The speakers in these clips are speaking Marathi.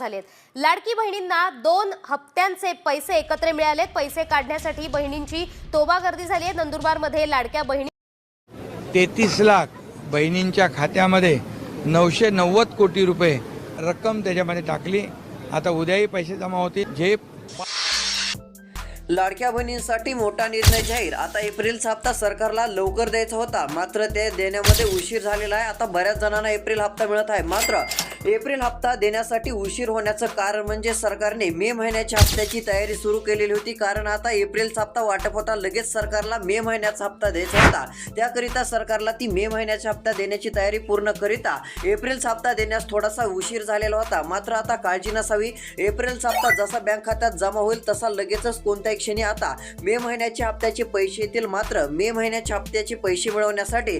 झालेत. लाडकी बहिणींना दोन हप्त्यांचे पैसे एकत्र मिळालेत. पैसे काढण्यासाठी बहिणींची तोबा गर्दी झाली आहे. नंदुरबारमध्ये लाडक्या बहिणी तेहतीस लाख बहिणींच्या खात्यामध्ये नऊशे नव्वद कोटी रुपये रक्कम त्याच्यामध्ये टाकली. आता उद्याही पैसे जमा होतील. जे लाडक्या बहिणींसाठी मोठा निर्णय जाहीर. आता एप्रिलचा हप्ता सरकारला लवकर द्यायचा होता. मात्र ते देण्यामध्ये उशीर झालेला आहे. आता बऱ्याच जणांना एप्रिल हप्ता मिळत आहे. मात्र एप्रिल हप्ता देण्यासाठी उशीर होण्याचं कारण म्हणजे सरकारने मे महिन्याच्या हप्त्याची तयारी सुरू केलेली होती. कारण आता एप्रिलचा हप्ता वाटप होता. लगेच सरकारला मे महिन्याचा हप्ता द्यायचा होता. त्याकरिता सरकारला ती मे महिन्याचा हप्ता देण्याची तयारी पूर्ण करिता एप्रिलचा हप्ता देण्यास थोडासा उशीर झालेला होता. मात्र आता काळजी नसावी. एप्रिलचा हप्ता जसा बँक खात्यात जमा होईल तसा लगेचच कोणत्याही क्षणी आता मे महिन्याच्या हप्त्याचे पैसे येतील. मात्र मे महिन्याच्या हप्त्याचे पैसे मिळवण्यासाठी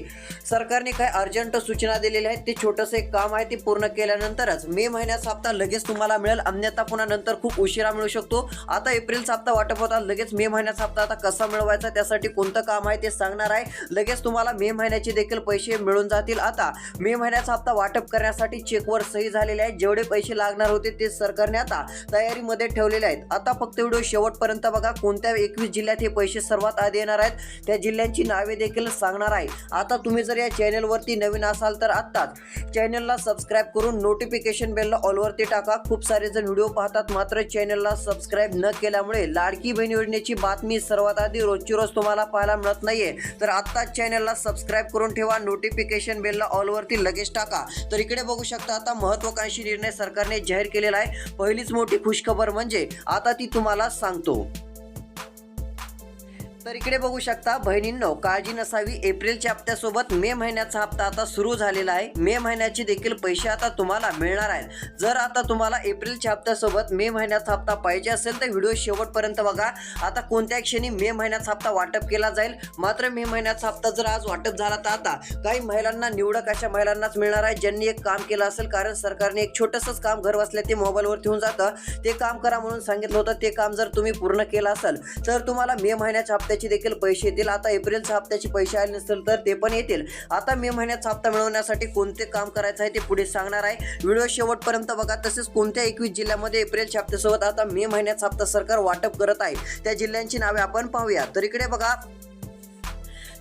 सरकारने काही अर्जंट सूचना दिलेल्या आहेत. ते छोटंसं एक काम आहे ते पूर्ण केलं केल्यानंतरच मे महिन्याचा हप्ता लगेच तुम्हाला मिळेल. अन्यथा पुन्हा नंतर खूप उशिरा मिळू शकतो. आता एप्रिलचा हप्ता वाटप होता. लगेच मे महिन्याचा हप्ता आता कसा मिळवायचा त्यासाठी कोणतं काम आहे ते सांगणार आहे. लगेच तुम्हाला मे महिन्याचे देखील पैसे मिळून जातील. आता मे महिन्याचा हप्ता वाटप करण्यासाठी चेकवर सही झालेले आहेत जेवढे पैसे लागणार होते ते सरकारने आता तयारीमध्ये ठेवलेले आहेत. आता फक्त व्हिडिओ शेवटपर्यंत बघा. कोणत्या एकवीस जिल्ह्यात हे पैसे सर्वात आधी येणार आहेत त्या जिल्ह्यांची नावे देखील सांगणार आहे. आता तुम्ही जर या चॅनलवरती नवीन असाल तर आत्ताच चॅनलला सबस्क्राईब करून नोटिफिकेशन बेलला ऑलवरती टाका. खूप सारे जण व्हिडिओ पाहतात मात्र चॅनलला सबस्क्राईब न केल्यामुळे लाडकी बहीण योजनेची बातमी सर्वात आधी रोजची रोज तुम्हाला पाहायला मिळत नाहीये. तर आत्ताच चॅनलला सबस्क्राईब करून ठेवा नोटिफिकेशन बेलला ऑलवरती लगेच टाका. तर इकडे बघू शकता आता महत्वाकांक्षी निर्णय सरकारने जाहीर केलेला आहे. पहिलीच मोठी खुशखबर म्हणजे आता ती तुम्हाला सांगतो. तर इकडे बघू शकता बहिणींनो काळजी नसावी. एप्रिलच्या हप्त्यासोबत मे महिन्याचा हप्ता आता सुरू झालेला आहे. मे महिन्याचे देखील पैसे आता तुम्हाला मिळणार आहेत. जर आता तुम्हाला एप्रिलच्या हप्त्यासोबत मे महिन्याचा हप्ता पाहिजे असेल तर व्हिडिओ शेवटपर्यंत बघा. आता कोणत्या क्षणी मे महिन्याचा हप्ता वाटप केला जाईल. मात्र मे महिन्याचा हप्ता जर आज वाटप झाला तर आता काही महिलांना निवडक अशा महिलांनाच मिळणार आहे ज्यांनी एक काम केलं असेल. कारण सरकारने एक छोटंसंच काम घर बसल्या ते मोबाईलवर ठेवून जातं. ते काम करा म्हणून सांगितलं होतं. ते काम जर तुम्ही पूर्ण केलं असेल तर तुम्हाला मे महिन्याच्या हप्त्याचे देखील पैसे येतील. आता एप्रिलच्या हप्त्याचे पैसे आले नसेल तर ते पण येतील. आता मे महिन्याचा हप्ता मिळवण्यासाठी कोणते काम करायचं आहे ते पुढे सांगणार आहे. व्हिडिओ शेवटपर्यंत बघा. तसेच कोणत्या एकवीस जिल्ह्यामध्ये एप्रिलच्या हप्त्यासोबत आता मे महिन्याचा हप्ता सरकार वाटप करत आहे त्या जिल्ह्यांची नावे आपण पाहूया. तर इकडे बघा.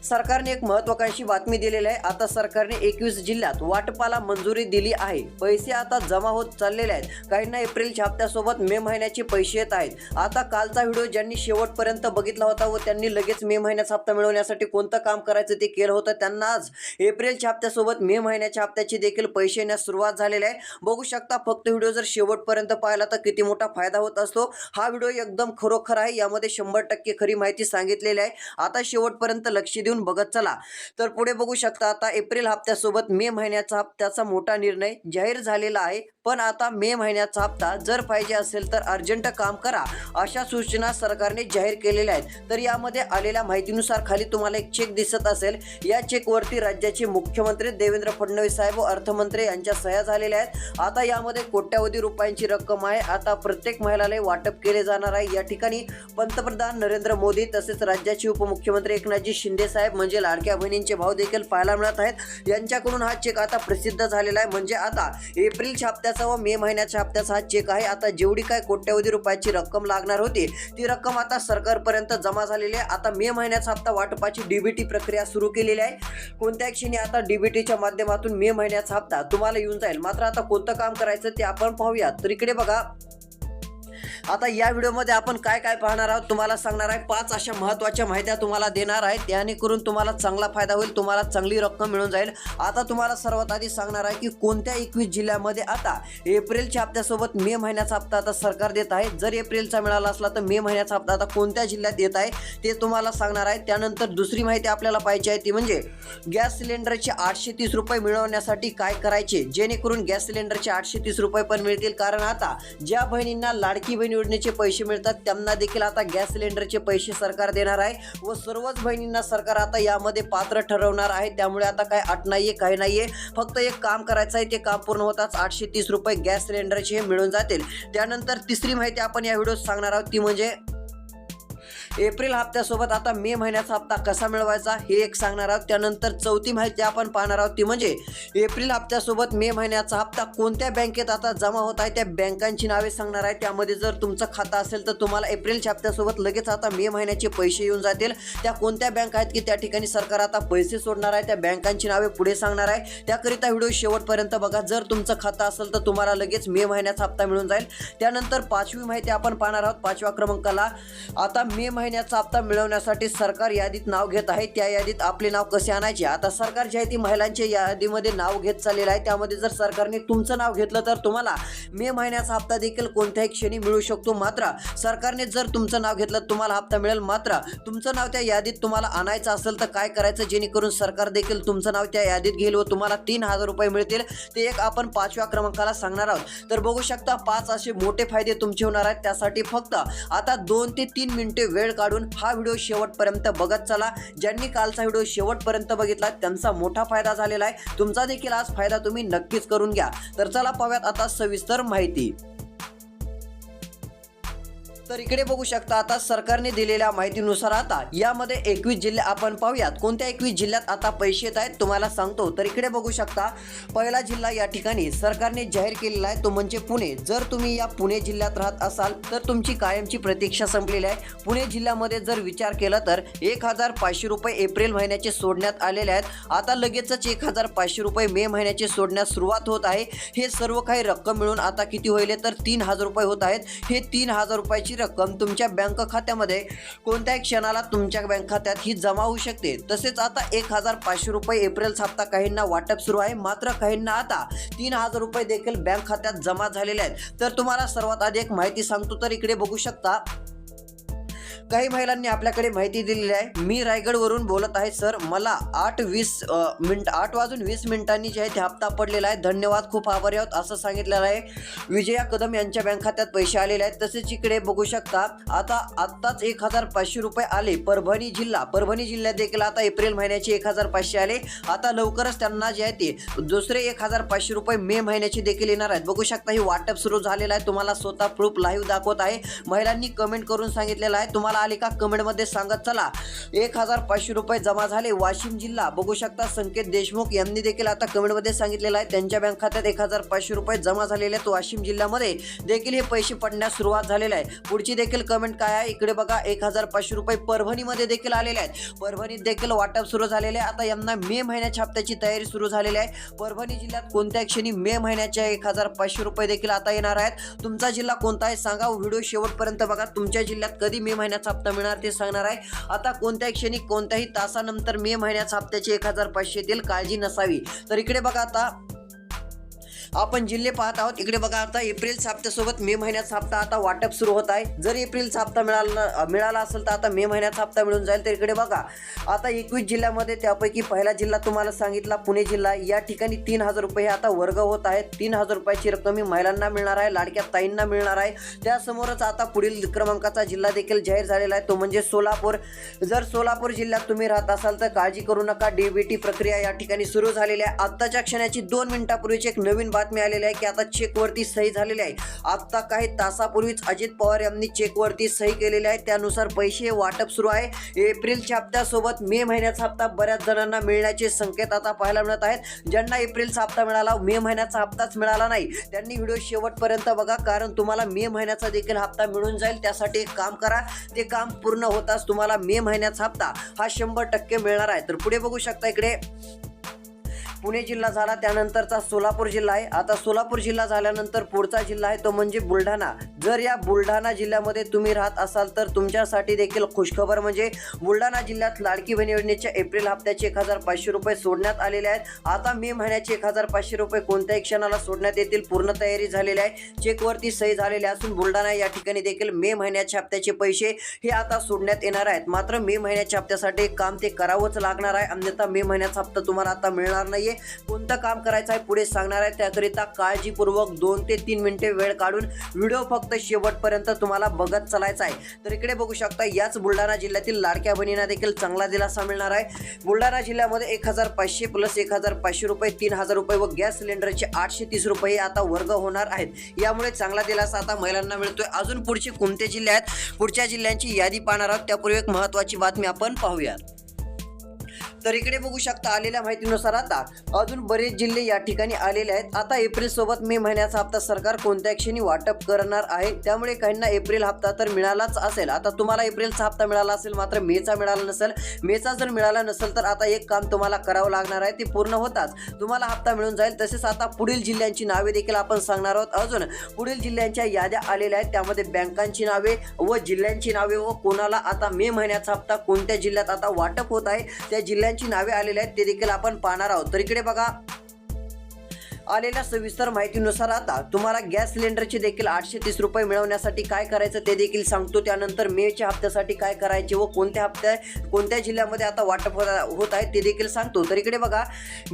सरकारने एक महत्वाकांक्षी बातमी दिलेली आहे. आता सरकारने एकवीस जिल्ह्यात वाटपाला मंजुरी दिली आहे. पैसे आता जमा होत चाललेले आहेत. काहींना एप्रिलच्या हप्त्यासोबत मे महिन्याचे पैसे येत आहेत. आता कालचा व्हिडिओ ज्यांनी शेवटपर्यंत बघितला होता व त्यांनी लगेच मे महिन्याचा हप्ता मिळवण्यासाठी कोणतं काम करायचं ते केलं होतं त्यांना आज एप्रिलच्या हप्त्यासोबत मे महिन्याच्या हप्त्याचे देखील पैसे येण्यास सुरुवात झालेली आहे. बघू शकता फक्त व्हिडिओ जर शेवटपर्यंत पाहिला तर किती मोठा फायदा होत असतो. हा व्हिडिओ एकदम खरोखर आहे. यामध्ये शंभर टक्के खरी माहिती सांगितलेली आहे. आता शेवटपर्यंत लक्ष देऊन बघत चला. तर पुढे बघू शकता आता एप्रिल हप्त्यासोबत मे महिन्याचा हप्त्याचा मोठा निर्णय जाहीर झालेला आहे. पण आता मे महिन्याचा हप्ता जर पाहिजे असेल तर अर्जंट काम करा अशा सूचना सरकारने जाहीर केलेल्या आहेत. तर यामध्ये आलेल्या माहितीनुसार खाली तुम्हाला एक चेक दिसत असेल. या चेकवरती राज्याचे मुख्यमंत्री देवेंद्र फडणवीस साहेब व अर्थमंत्री यांच्या सह्या झालेल्या आहेत. आता यामध्ये कोट्यावधी रुपयांची रक्कम आहे. आता प्रत्येक महिलाला वाटप केले जाणार आहे. या ठिकाणी पंतप्रधान नरेंद्र मोदी तसेच राज्याचे उपमुख्यमंत्री एकनाथजी शिंदे साहेब म्हणजे लाडक्या बहिणींचे भाव देखील पाहायला मिळत आहेत. यांच्याकडून हा चेक आता प्रसिद्ध झालेला आहे. म्हणजे आता एप्रिलच्या हप्त्याचा व मे महिन्याच्या हप्त्याचा हा चेक आहे. आता जेवढी काय कोट्यवधी रुपयाची रक्कम लागणार होती ती रक्कम आता सरकारपर्यंत जमा झालेली आहे. आता मे महिन्याचा हप्ता वाटपाची डीबीटी प्रक्रिया सुरू केलेली आहे. कोणत्या क्षणी आता डीबीटीच्या माध्यमातून मे महिन्याचा हप्ता तुम्हाला येऊन जाईल. मात्र आता कोणतं काम करायचं ते आपण पाहूया तर इकडे बघा आता या व्हिडिओमध्ये आपण काय काय पाहणार आहोत तुम्हाला सांगणार आहे पाच अशा महत्त्वाच्या माहित्या तुम्हाला देणार आहेत जेणेकरून तुम्हाला चांगला फायदा होईल तुम्हाला चांगली रक्कम मिळून जाईल. आता तुम्हाला सर्वात आधी सांगणार आहे की कोणत्या एकवीस जिल्ह्यामध्ये आता एप्रिलच्या हप्त्यासोबत मे महिन्याचा हप्ता आता सरकार देत आहे. जर एप्रिलचा मिळाला असला तर मे महिन्याचा हप्ता आता कोणत्या जिल्ह्यात येत आहे ते तुम्हाला सांगणार आहे. त्यानंतर दुसरी माहिती आपल्याला पाहिजे आहे ती म्हणजे गॅस सिलेंडरचे आठशे तीस रुपये मिळवण्यासाठी काय करायचे? जेणेकरून गॅस सिलेंडरचे आठशे तीस रुपये पण मिळतील. कारण आता ज्या बहिणींना लाडकी बहीण योजनेचे पैसे मिळतात त्यांना देखील आता गॅस सिलेंडरचे पैसे सरकार देणार आहे व सर्वच बहिणींना सरकार आता यामध्ये पात्र ठरवणार आहे. त्यामुळे आता काय अट नाहीये काही नाहीये. फक्त एक काम करायचं आहे ते काम पूर्ण होताच आठशे तीस रुपये गॅस सिलेंडरचे हे मिळून जातील. त्यानंतर तिसरी माहिती आपण या व्हिडिओत सांगणार आहोत ती म्हणजे एप्रिल हप्त्यासोबत आता मे महिन्याचा हप्ता कसा मिळवायचा हे एक सांगणार आहोत. त्यानंतर चौथी माहिती आपण पाहणार आहोत ती म्हणजे एप्रिल हप्त्यासोबत मे महिन्याचा हप्ता कोणत्या बँकेत आता जमा होत आहे त्या बँकांची नावे सांगणार आहे. त्यामध्ये जर तुमचं खातं असेल तर तुम्हाला एप्रिलच्या हप्त्यासोबत लगेच आता मे महिन्याचे पैसे येऊन जातील. त्या कोणत्या बँक आहेत की त्या ठिकाणी सरकार आता पैसे सोडणार आहे त्या बँकांची नावे पुढे सांगणार आहे. त्याकरिता व्हिडिओ शेवटपर्यंत बघा. जर तुमचं खातं असेल तर तुम्हाला लगेच मे महिन्याचा हप्ता मिळून जाईल. त्यानंतर पाचवी माहिती आपण पाहणार आहोत. पाचव्या क्रमांकाला आता मे महिन्याचा हप्ता मिळवण्यासाठी सरकार यादीत नाव घेत आहे. त्या यादीत आपले नाव कसे आणायचे? आता सरकार जे आहे ती महिलांच्या यादीमध्ये नाव घेत चाललेलं आहे त्यामध्ये जर सरकारने तुमचं नाव घेतलं तर तुम्हाला मे महिन्याचा हप्ता देखील कोणत्याही क्षणी मिळू शकतो. मात्र सरकारने जर तुमचं नाव घेतलं तुम्हाला हप्ता मिळेल. मात्र तुमचं नाव त्या यादीत तुम्हाला आणायचं असेल तर काय करायचं? जेणेकरून सरकार देखील तुमचं नाव त्या यादीत घेईल व तुम्हाला तीन हजार रुपये मिळतील. ते एक आपण पाचव्या क्रमांकाला सांगणार आहोत. तर बघू शकता पाच असे मोठे फायदे तुमचे होणार आहेत. त्यासाठी फक्त आता दोन ते तीन मिनिटे वेळ काढून हा व्हिडिओ शेवटपर्यंत बघत चला. ज्यांनी कालचा व्हिडिओ शेवटपर्यंत बघितला त्यांचा मोठा फायदा झालेला आहे. तुमचा देखील आज फायदा तुम्ही नक्कीच करून घ्या. तर चला पाहूयात आता सविस्तर माहिती. तर इकडे बघू शकता आता सरकारने दिलेल्या माहितीनुसार आता यामध्ये एकवीस जिल्हे आपण पाहूयात. कोणत्या एकवीस जिल्ह्यात आता पैसे येत आहेत तुम्हाला सांगतो. तर इकडे बघू शकता पहिला जिल्हा या ठिकाणी सरकारने जाहीर केलेला आहे तो म्हणजे पुणे. जर तुम्ही या पुणे जिल्ह्यात राहत असाल तर तुमची कायमची प्रतीक्षा संपलेली आहे. पुणे जिल्ह्यामध्ये जर विचार केला तर एक हजार पाचशे रुपये एप्रिल महिन्याचे सोडण्यात आलेले आहेत. आता लगेचच एक हजार पाचशे रुपये मे महिन्याचे सोडण्यास सुरुवात होत आहे. हे सर्व काही रक्कम मिळून आता किती होईल? तर तीन हजार रुपये होत आहेत. हे तीन हजार रुपयाची रक्कम तुमच्या बँक खात्यामध्ये कोणत्याही क्षणाला तुमच्या बँक खात्यात ही जमा होऊ शकते. तसेच आता एक हजार पाचशे रुपये एप्रिल हप्ता काहींना वाटप सुरू आहे. मात्र काहींना आता तीन हजार रुपये देखील बँक खात्यात जमा झालेले आहेत. तर तुम्हाला सर्वात आधी एक माहिती सांगतो तर इकडे बघू शकता. काही महिलांनी आपल्याकडे माहिती दिलेली आहे. मी रायगडवरून बोलत आहे सर. मला आठ वीस मिनिट आठ वाजून वीस मिनिटांनी जे आहे ते हप्ता पडलेला आहे. धन्यवाद. खूप आभारी आहोत असं सांगितलेलं आहे. विजया कदम यांच्या बँक खात्यात पैसे आलेले आहेत. तसेच इकडे बघू शकता आता आत्ताच एक हजार पाचशे रुपये आले. परभणी जिल्हा परभणी जिल्ह्यात देखील आता एप्रिल महिन्याचे एक हजार पाचशे आले. आता लवकरच त्यांना जे आहे ते दुसरे एक हजार पाचशे रुपये मे महिन्याचे देखील येणार आहेत. बघू शकता हे वाटप सुरू झालेलं आहे. तुम्हाला स्वतः प्रूफ लाईव्ह दाखवत आहे. महिलांनी कमेंट करून सांगितलेलं आहे. तुम्हाला आले का कमेंटमध्ये सांगत चला. एक हजार पाचशे रुपये जमा झाले. वाशिम जिल्हा बघू शकता संकेत देशमुख यांनी देखील आता कमेंटमध्ये सांगितलेलं आहे. त्यांच्या बँक खात्यात एक हजार पाचशे रुपये जमा झालेले आहेत. वाशिम जिल्ह्यामध्ये देखील हे पैसे पडण्यास सुरुवात झालेली आहे. पुढची देखील कमेंट काय आहे? इकडे बघा एक हजार पाचशे रुपये परभणीमध्ये देखील आलेले आहेत. परभणीत देखील वाटप सुरू झालेले आहे. आता यांना मे महिन्याच्या हप्त्याची तयारी सुरू झालेली आहे. परभणी जिल्ह्यात कोणत्या क्षणी मे महिन्याच्या एक हजार पाचशे रुपये देखील आता येणार आहेत? तुमचा जिल्हा कोणता आहे? सांगा. व्हिडिओ शेवटपर्यंत बघा. तुमच्या जिल्ह्यात कधी मे महिन्याचा हप्ता मिळणार ते सांगणार आहे. आता कोणत्या क्षणी कोणत्याही तासानंतर मे महिन्याच्या हप्त्याचे एक हजार पाचशे येतील काळजी नसावी. तर इकडे बघा आता आपण जिल्हे पाहत आहोत. इकडे बघा आता एप्रिल हप्त्यासोबत मे महिन्याचा हप्ता आता वाटप सुरू होत आहे. जर एप्रिलचा हप्ता मिळाला मिळाला असेल तर आता मे महिन्याचा हप्ता मिळून जाईल. तर इकडे बघा आता एकवीस जिल्ह्यामध्ये त्यापैकी पहिला जिल्हा तुम्हाला सांगितला पुणे जिल्हा. या ठिकाणी तीन हजार रुपये आता वर्ग होत आहेत. तीन हजार रुपयाची रक्कम ही महिलांना मिळणार आहे लाडक्या ताईंना मिळणार आहे. त्यासमोरच आता पुढील क्रमांकाचा जिल्हा देखील जाहीर झालेला आहे. तो म्हणजे सोलापूर. जर सोलापूर जिल्ह्यात तुम्ही राहत असाल तर काळजी करू नका. डीबीटी प्रक्रिया या ठिकाणी सुरू झालेली आहे. आत्ताच्या क्षणाची दोन मिनिटापूर्वीची एक नवीन बातमी आलेली आहे की आता चेकवरती सही झालेली आहे. आता काही तासापूर्वीच अजित पवार यांनी चेकवरती सही केलेली आहे. त्यानुसार पैसे वाटप सुरू आहे. एप्रिलच्या हप्त्यासोबत मे महिन्याचा हप्ता बऱ्याच जणांना मिळण्याचे संकेत आता पाहायला मिळत आहेत. ज्यांना एप्रिलचा हप्ता मिळाला मे महिन्याचा हप्ताच मिळाला नाही. त्यांनी व्हिडिओ शेवटपर्यंत बघा कारण तुम्हाला मे महिन्याचा देखील हप्ता मिळून जाईल. त्यासाठी एक काम करा ते काम पूर्ण होताच तुम्हाला मे महिन्याचा हप्ता हा शंभर टक्के मिळणार आहे. तर पुढे बघू शकता इकडे. पुणे जिल्हा झाला त्यानंतरचा सोलापूर जिल्हा आहे. आता सोलापूर जिल्हा झाल्यानंतर पुढचा जिल्हा आहे तो म्हणजे बुलढाणा. जर या बुलढाणा जिल्ह्यामध्ये तुम्ही राहत असाल तर तुमच्यासाठी देखील खुशखबर म्हणजे बुलढाणा जिल्ह्यात लाडकी बहीण योजनेच्या एप्रिल हप्त्याचे एक हजार पाचशे रुपये सोडण्यात आलेले आहेत. आता मे महिन्याचे एक हजार पाचशे रुपये कोणत्याही क्षणाला सोडण्यात येतील पूर्ण तयारी झालेली आहे. चेकवरती सही झालेली असून बुलढाणा या ठिकाणी देखील मे महिन्याच्या हप्त्याचे पैसे हे आता सोडण्यात येणार आहेत. मात्र मे महिन्याच्या हप्त्यासाठी काम ते करावंच लागणार आहे. अन्यथा मे महिन्याचा हप्ता तुम्हाला आता मिळणार नाहीये. कोणतं काम करायचं आहे पुढे सांगणार आहे. त्याकरिता काळजीपूर्वक दोन ते तीन मिनिटे वेळ काढून व्हिडिओ फक्त शेवटपर्यंत तुम्हाला बघत चालायचा आहे. तर इकडे बघू शकता याच बुलढाणा जिल्ह्यातील लाडक्या बहिणींना देखील चांगला दिलासा मिळणार आहे. बुलढाणा जिल्ह्यामध्ये एक हजार पाचशे प्लस एक हजार पाचशे रुपये तीन हजार रुपये व गॅस सिलेंडरचे आठशे तीस रुपये आता वर्ग होणार आहेत. यामुळे चांगला दिलासा आता महिलांना मिळतोय. अजून पुढचे कोणते जिल्हे आहेत? पुढच्या जिल्ह्यांची यादी पाहणार आहोत. त्यापूर्वी एक महत्वाची बातमी आपण पाहूयात. तर इकडे बघू शकता आलेल्या माहितीनुसार आता अजून बरेच जिल्हे या ठिकाणी आलेले आहेत. आता एप्रिल सोबत मे महिन्याचा हप्ता सरकार कोणत्या क्षणी वाटप करणार आहे? त्यामुळे काहींना एप्रिल हप्ता तर मिळालाच असेल. आता तुम्हाला एप्रिलचा हप्ता मिळाला असेल मात्र मेचा मिळाला नसेल. मेचा जर मिळाला नसेल तर आता एक काम तुम्हाला करावं लागणार आहे ते पूर्ण होताच. तुम्हाला हप्ता मिळून जाईल. तसेच आता पुढील जिल्ह्यांची नावे देखील आपण सांगणार आहोत. अजून पुढील जिल्ह्यांच्या याद्या आलेल्या आहेत. त्यामध्ये बँकांची नावे व जिल्ह्यांची नावे व कोणाला आता मे महिन्याचा हप्ता कोणत्या जिल्ह्यात आता वाटप होत आहे त्या जिल्ह्यांची नावे आलेली आहेत ते देखील आपण पाहणार आहोत. तर इकडे बघा आलेल्या सविस्तर माहितीनुसार आता तुम्हाला गॅस सिलेंडरचे देखील आठशे तीस रुपये मिळवण्यासाठी काय करायचं ते देखील सांगतो. त्यानंतर मेच्या हप्त्यासाठी काय करायचे व कोणत्या हप्त्या कोणत्या जिल्ह्यामध्ये आता वाटप होत आहे ते देखील सांगतो. तर इकडे बघा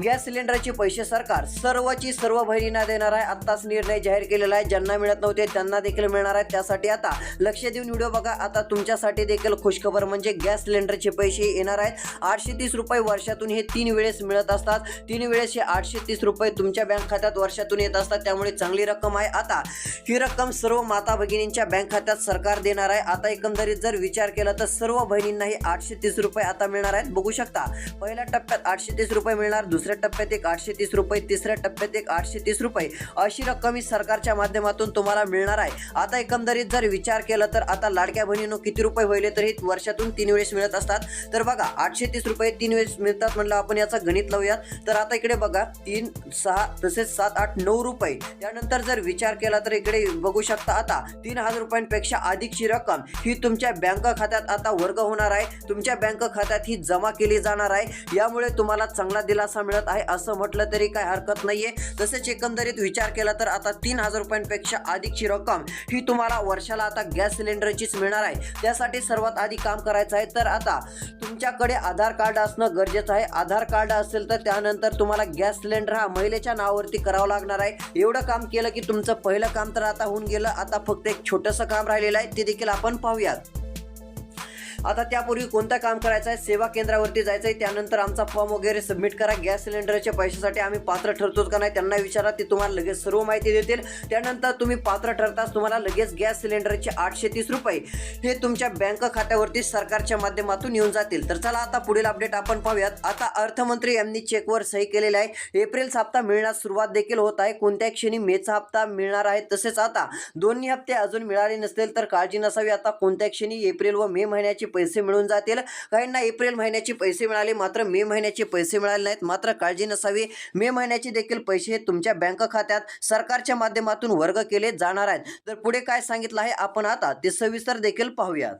गॅस सिलेंडरचे पैसे सरकार सर्वची सर्व बहिणींना देणार आहे. आत्ताच निर्णय जाहीर केलेला आहे. ज्यांना मिळत नव्हते त्यांना देखील मिळणार आहे. त्यासाठी आता लक्ष देऊन व्हिडिओ बघा. आता तुमच्यासाठी देखील खुशखबर म्हणजे गॅस सिलेंडरचे पैसे येणार आहेत. आठशे तीस रुपये वर्षातून हे तीन वेळेस मिळत असतात. तीन वेळेस हे आठशे तीस रुपये तुमच्या बँक बँक खात्यात वर्षातून येत असतात त्यामुळे चांगली रक्कम आहे. आता ही रक्कम सर्व माता भगिनींच्या बँक खात्यात सरकार देणार आहे. आता एकंदरीत जर विचार केला तर सर्व बहिणींनाही आठशे तीस रुपये आता मिळणार आहेत. बघू शकता पहिल्या टप्प्यात आठशे तीस रुपये मिळणार दुसऱ्या टप्प्यात एक आठशे तीस रुपये तिसऱ्या टप्प्यात एक आठशे तीस रुपये. अशी रक्कम ही सरकारच्या माध्यमातून तुम्हाला मिळणार आहे. आता एकंदरीत जर विचार केला तर आता लाडक्या बहिणीनं किती रुपये होईल तर हे वर्षातून तीन वेळेस मिळत असतात. तर बघा आठशे तीस रुपये तीन वेळेस मिळतात म्हणलं आपण याचा गणित लावूयात. तर आता इकडे बघा तीन सहा तसेच सात आठ नऊ रुपये. त्यानंतर जर विचार केला तर इकडे बघू शकता आता तीन हजार रुपयांपेक्षा अधिकची रक्कम ही तुमच्या बँक खात्यात आता वर्ग होणार आहे. तुमच्या बँक खात्यात ही जमा केली जाणार आहे. यामुळे तुम्हाला चांगला दिलासा मिळत आहे असं म्हटलं तरी काय हरकत नाहीये. तसेच एकंदरीत विचार केला तर आता तीन हजार रुपयांपेक्षा अधिकची रक्कम ही तुम्हाला वर्षाला आता गॅस सिलेंडरचीच मिळणार आहे. त्यासाठी सर्वात आधी काम करायचं आहे. तर आता तुमच्याकडे आधार कार्ड असणं गरजेचं आहे. आधार कार्ड असेल तर त्यानंतर तुम्हाला गॅस सिलेंडर हा महिलेच्या नावावरती करावा लागणार आहे. एवढं काम केलं की तुमचं पहिलं काम तर आता होऊन गेलं. आता फक्त एक छोटंसं काम राहिलेलं आहे. ते देखील आपण पाहूयात. आता त्यापूर्वी कोणतं काम करायचं आहे सेवा केंद्रावरती जायचं आहे त्यानंतर आमचा फॉर्म वगैरे सबमिट करा. गॅस सिलेंडरच्या पैशासाठी आम्ही पात्र ठरतोच का नाही त्यांना विचारा. ते तुम्हाला लगेच सर्व माहिती देतील. त्यानंतर तुम्ही पात्र ठरताच तुम्हाला लगेच गॅस सिलेंडरचे आठशे तीस रुपये हे तुमच्या बँक खात्यावरती सरकारच्या माध्यमातून येऊन जातील. तर चला आता पुढील अपडेट आपण पाहूयात. आता अर्थमंत्री यांनी चेकवर सही केलेले आहे. एप्रिलचा हप्ता मिळण्यास सुरुवात देखील होत आहे. कोणत्या क्षणी मेचा हप्ता मिळणार आहे तसेच आता दोन्ही हप्ते अजून मिळाले नसतील तर काळजी नसावी. आता कोणत्या क्षणी एप्रिल व मे महिन्याची पैसे मिळून जातील. काहींना एप्रिल महिन्याचे पैसे मिळाले मात्र मे महिन्याचे पैसे मिळाले नाहीत. मात्र काळजी नसावी. मे महिन्याचे देखील पैसे हे तुमच्या बँक खात्यात सरकारच्या माध्यमातून वर्ग केले जाणार आहेत. तर पुढे काय सांगितलं आहे? आपण आता ते सविस्तर देखील पाहूयात.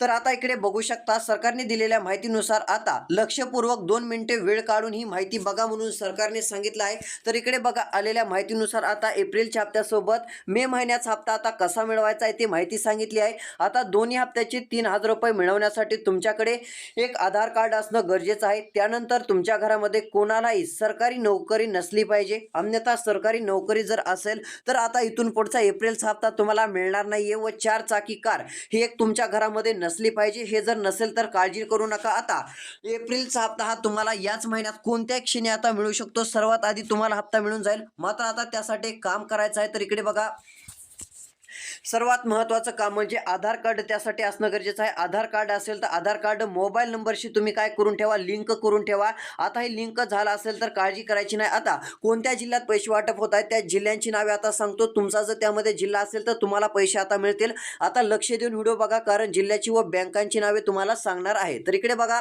तर आता इकडे बघू शकता सरकारने दिलेल्या माहितीनुसार आता लक्षपूर्वक दोन मिनिटे वेळ काढून ही माहिती बघा म्हणून सरकारने सांगितलं आहे. तर इकडे बघा आलेल्या माहितीनुसार आता एप्रिलच्या हप्त्यासोबत मे महिन्याचा हप्ता आता कसा मिळवायचा आहे ती माहिती सांगितली आहे. आता दोन्ही हप्त्याचे तीन हजार रुपये मिळवण्यासाठी तुमच्याकडे एक आधार कार्ड असणं गरजेचं आहे. त्यानंतर तुमच्या घरामध्ये कोणालाही सरकारी नोकरी नसली पाहिजे. अन्यथा सरकारी नोकरी जर असेल तर आता इथून पुढचा एप्रिलचा हप्ता तुम्हाला मिळणार नाहीये व चार चाकी कार ही एक तुमच्या घरामध्ये नसली पाहिजे हे जर नसेल तर काळजी करू नका. आता एप्रिलचा हप्ता हा तुम्हाला याच महिन्यात कोणत्या क्षणी आता मिळू शकतो. सर्वात आधी तुम्हाला हप्ता मिळून जाईल. मात्र आता त्यासाठी काम करायचं आहे तर इकडे बघा. सर्वात महत्त्वाचं काम म्हणजे आधार कार्ड त्यासाठी असणं गरजेचं आहे. आधार कार्ड असेल तर आधार कार्ड मोबाईल नंबरशी तुम्ही काय करून ठेवा? लिंक करून ठेवा. आता हे लिंक झालं असेल तर काळजी करायची नाही. आता कोणत्या जिल्ह्यात पैसे वाटप होत आहेत? त्या जिल्ह्यांची नावे आता सांगतो. तुमचा जर त्यामध्ये जिल्हा असेल तर तुम्हाला पैसे आता मिळतील. आता लक्ष देऊन व्हिडिओ बघा कारण जिल्ह्याची व बँकांची नावे तुम्हाला सांगणार आहे. तर इकडे बघा.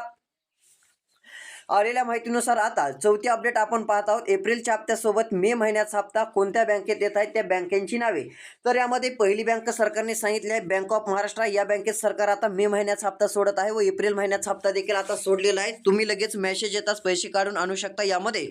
आलेल्या माहितीनुसार आता चौथी अपडेट आपण पाहत आहोत. एप्रिलच्या हप्त्यासोबत मे महिन्याचा हप्ता कोणत्या बँकेत येत आहेत त्या बँकेची नावे. तर यामध्ये पहिली बँक सरकारने सांगितली आहे बँक ऑफ महाराष्ट्र या बँकेत सरकार आता मे महिन्याचा हप्ता सोडत आहे व एप्रिल महिन्याचा हप्ता देखील आता सोडलेला आहे. तुम्ही लगेच मेसेज येताच पैसे काढून आणू शकता. यामध्ये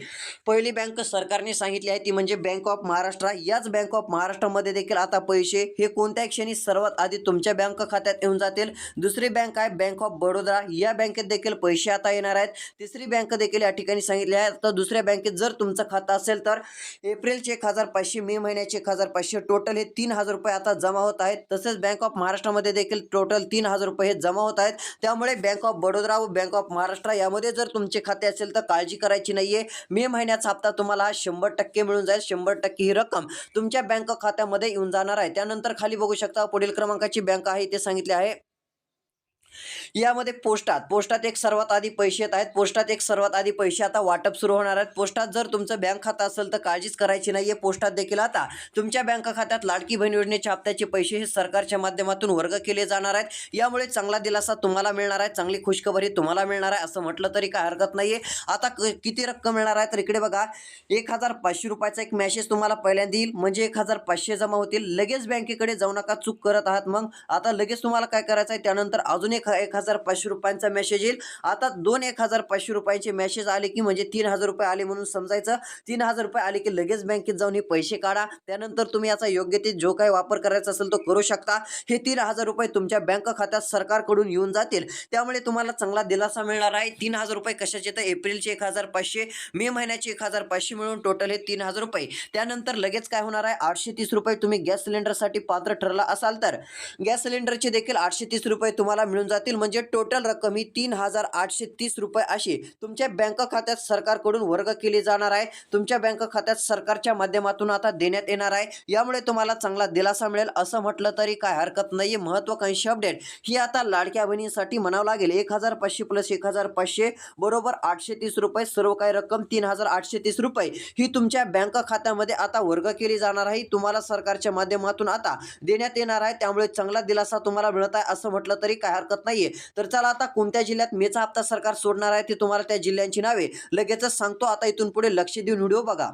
पहिली बँक सरकारने सांगितली आहे ती म्हणजे बँक ऑफ महाराष्ट्र याच बँक ऑफ महाराष्ट्रामध्ये देखील आता पैसे हे कोणत्या क्षणी सर्वात आधी तुमच्या बँक खात्यात येऊन जातील. दुसरी बँक आहे बँक ऑफ बडोदा या बँकेत देखील पैसे आता येणार आहेत. तिसरी बँक देखील या ठिकाणी सांगितली आहे. तर दुसऱ्या बँकेत जर तुमचं खातं असेल तर एप्रिलचे एक हजार पाचशे मे महिन्याचे एक हजार पाचशे टोटल हे तीन हजार रुपये आता जमा होत आहेत. तसेच बँक ऑफ महाराष्ट्रामध्ये देखील टोटल तीन हजार रुपये हे जमा होत आहेत. त्यामुळे बँक ऑफ बडोदरा व बँक ऑफ महाराष्ट्र यामध्ये जर तुमचे खाते असेल तर काळजी करायची नाहीये. मे महिन्याचा हप्ता तुम्हाला शंभर टक्के मिळून जाईल. शंभर टक्के ही रक्कम तुमच्या बँक खात्यामध्ये येऊन जाणार आहे. त्यानंतर खाली बघू शकता पुढील क्रमांकाची बँक आहे ते सांगितले आहे. यामध्ये पोस्टात पोस्टात एक सर्वात आधी पैसे येत आहेत पोस्टात एक सर्वात आधी पैसे आता वाटप सुरू होणार आहेत. पोस्टात जर तुमचं बँक खातं असेल तर काळजीच करायची नाहीये. पोस्टात देखील आता तुमच्या बँक खात्यात लाडकी बहीण योजनेच्या हप्त्याचे पैसे हे सरकारच्या माध्यमातून वर्ग केले जाणार आहेत. यामुळे चांगला दिलासा तुम्हाला मिळणार आहे चांगली खुशखबरी तुम्हाला मिळणार आहे असं म्हटलं तरी काय हरकत नाहीये. आता क- किती रक्कम मिळणार आहे तर इकडे बघा एक हजार पाचशे रुपयाचा एक मेसेज तुम्हाला पहिल्यांदा येईल. म्हणजे एक हजार पाचशे जमा होतील. लगेच बँकेकडे जाऊ नका चूक करत आहात मग. आता लगेच तुम्हाला काय करायचं आहे? त्यानंतर अजून एक एक हजार पाचशे रुपयांचा मेसेज येईल. आता दोन एक हजार पाचशे रुपयाचे मेसेज आले की म्हणजे तीन हजार रुपये आले म्हणून समजायचं. तीन हजार रुपये आले की लगेच बँकेत जाऊन हे पैसे काढा. त्यानंतर तुम्ही याचा योग्य ते जो काही वापर करायचा असेल तो करू शकता. हे तीन हजार रुपये तुमच्या बँक खात्यात सरकारकडून येऊन जातील. त्यामुळे तुम्हाला चांगला दिलासा मिळणार आहे. तीन हजार रुपये कशाचे तर एप्रिलचे एक हजार पाचशे मे महिन्याचे एक हजार पाचशे मिळून टोटल हे तीन हजार रुपये. त्यानंतर लगेच काय होणार आहे? आठशे तीस रुपये तुम्ही गॅस सिलेंडरसाठी पात्र ठरला असाल तर. गॅस सिलेंडरचे देखील आठशे तीस रुपये तुम्हाला मिळून जातील. म्हणजे म्हणजे टोटल रक्कम ही तीन हजार आठशे तीस रुपये अशी तुमच्या बँक खात्यात सरकारकडून वर्ग केली जाणार आहे. तुमच्या बँक खात्यात सरकारच्या माध्यमातून आता देण्यात येणार आहे. यामुळे तुम्हाला चांगला दिलासा मिळेल. असं म्हटलं तरी काय हरकत नाही महत्वाकांक्षी अपडेट ही आता लाडक्या बहिणीसाठी म्हणावं लागेल. एक हजार पाचशे प्लस एक हजार पाचशे बरोबर आठशे तीस रुपये. सर्व काही रक्कम तीन हजार आठशे तीस रुपये ही तुमच्या बँक खात्यामध्ये आता वर्ग केली जाणार आहे. तुम्हाला सरकारच्या माध्यमातून आता देण्यात येणार आहे. त्यामुळे चांगला दिलासा तुम्हाला मिळत आहे. असं म्हटलं तरी काय हरकत नाहीये. तर चला आता कोणत्या जिल्ह्यात मेचा हप्ता सरकार सोडणार आहे ते तुम्हाला त्या जिल्ह्यांची नावे लगेचच सांगतो. आता इथून पुढे लक्ष देऊन व्हिडिओ बघा.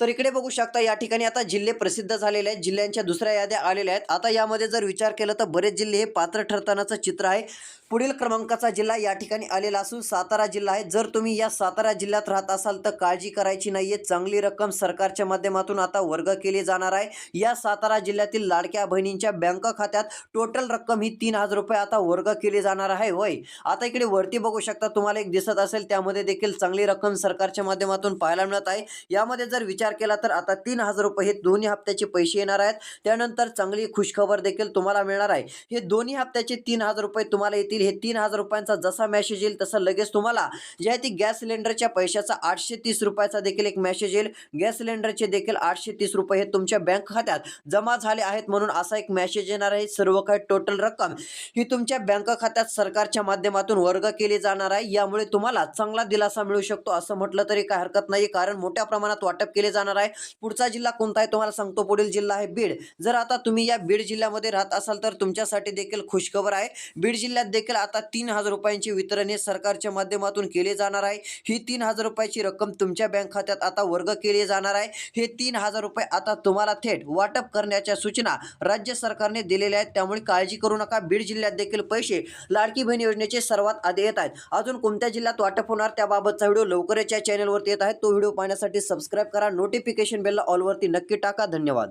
तर इकडे बघू शकता या ठिकाणी आता जिल्हे प्रसिद्ध झालेले आहेत जिल्ह्यांच्या दुसऱ्या याद्या आलेल्या आहेत. आता यामध्ये जर विचार केला तर बरेच जिल्हे हे पात्र ठरतानाचं चित्र आहे. पुढील क्रमांकाचा जिल्हा या ठिकाणी आलेला असून सातारा जिल्हा आहे. जर तुम्ही या सातारा जिल्ह्यात राहत असाल तर काळजी करायची नाहीये. चांगली रक्कम सरकारच्या माध्यमातून आता वर्ग केली जाणार आहे. या सातारा जिल्ह्यातील लाडक्या बहिणींच्या बँक खात्यात टोटल रक्कम ही तीन हजार रुपये आता वर्ग केली जाणार आहे. होय. आता इकडे वरती बघू शकता तुम्हाला एक दिसत असेल त्यामध्ये देखील चांगली रक्कम सरकारच्या माध्यमातून पाहायला मिळत आहे. यामध्ये जर विचार केला तर आता तीन हजार रुपये हे दोन्ही हप्त्याचे पैसे येणार आहेत. त्यानंतर चांगली खुशखबर देखील तुम्हाला मिळणार आहे. हे दोन्ही हप्त्याचे तीन हजार रुपये तुम्हाला येतील. हे तीन हजार रुपयांचा जसा मेसेज येईल तसं लगेच तुम्हाला जे आहे ती गॅस सिलेंडरच्या पैशाचा आठशे तीस रुपयाचा देखील एक मेसेज येईल. गॅस सिलेंडरचे देखील आठशे तीस रुपये हे तुमच्या बँक खात्यात जमा झाले आहेत म्हणून असा एक मेसेज येणार आहे. सर्व काही टोटल रक्कम ही तुमच्या बँक खात्यात सरकारच्या माध्यमातून वर्ग केली जाणार आहे. यामुळे तुम्हाला चांगला दिलासा मिळू शकतो असं म्हटलं तरी काय हरकत नाही कारण मोठ्या प्रमाणात वाटप केले जाणार आहे. पुढचा जिल्हा कोणता आहे तुम्हाला सांगतो. पुढील जिल्हा आहे बीड. जर आता तुम्ही या बीड जिल्ह्यामध्ये राहत असाल तर तुमच्यासाठी देखील खुशखबर आहे. बीड जिल्ह्यात देखील देखील आता तीन हजार रुपयांचे वितरण हे सरकारच्या माध्यमातून केले जाणार आहे. ही तीन हजार रुपयाची रक्कम तुमच्या बँक खात्यात आता वर्ग केली जाणार आहे. हे तीन हजार रुपये आता तुम्हाला थेट वाटप करण्याच्या सूचना राज्य सरकारने दिलेल्या आहेत. त्यामुळे काळजी करू नका. बीड जिल्ह्यात देखील पैसे लाडकी बहीण योजनेचे सर्वात आधी येत आहेत. अजून कोणत्या जिल्ह्यात वाटप होणार त्याबाबतचा व्हिडिओ लवकरच या चॅनलवरती येत आहे. तो व्हिडिओ पाहण्यासाठी सबस्क्राईब करा. नोटिफिकेशन बेलला ऑलवरती नक्की टाका. धन्यवाद.